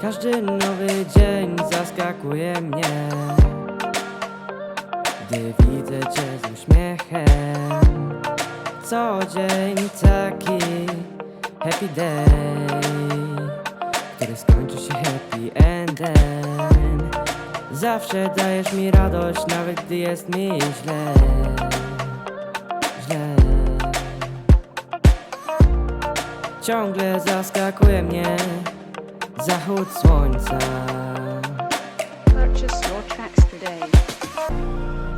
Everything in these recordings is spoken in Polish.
Każdy nowy dzień zaskakuje mnie Gdy widzę cię z uśmiechem. Co dzień taki happy day Który skończy się happy endem. Zawsze dajesz mi radość nawet gdy jest mi źle. Źle Ciągle zaskakuje mnie zachód słońca.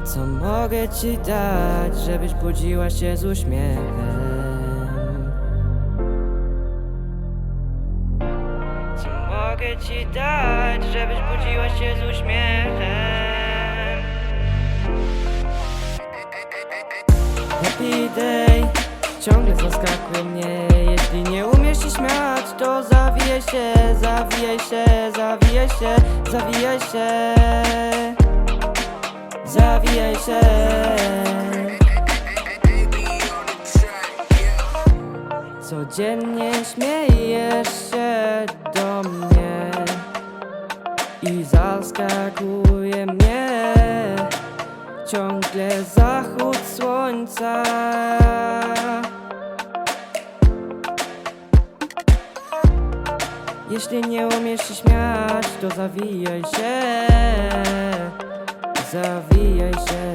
Co mogę ci dać, żebyś budziła się z uśmiechem? Co mogę ci dać, żebyś budziła się z uśmiechem? Happy day ciągle zaskakuje mnie. Jeśli nie umiesz się śmiać, to zawijaj się, zawijaj się, zawijaj się, zawijaj się. Zawijaj się. Codziennie śmiejesz się do mnie I zaskakuje mnie. Ciągle zachód słońca Jeśli nie umiesz się śmiać, to zawijaj się Zawijaj się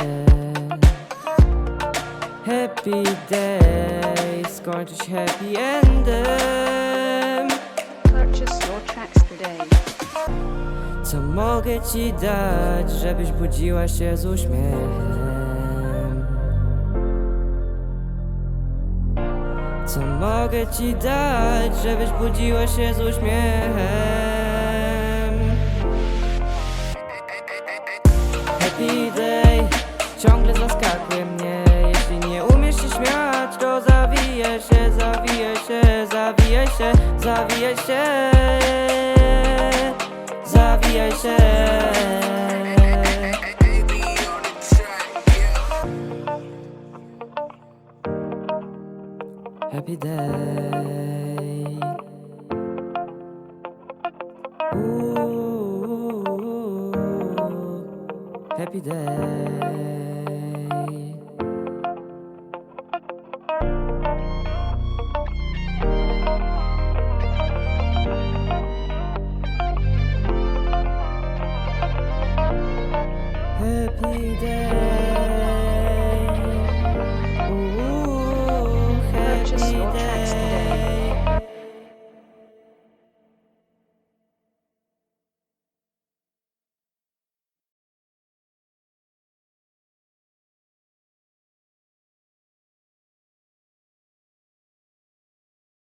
Happy day skończy się happy endem Purchase your tracks today. Co mogę ci dać, żebyś budziła się z uśmiechem? Co mogę ci dać, żebyś budziła się z uśmiechem? Happy day. Ciągle zaskakuje mnie. Jeśli nie umiesz się śmiać, to zawijaj się, zawijaj się, zawijaj się, zawijaj się. Zawijaj się Ooh, Happy day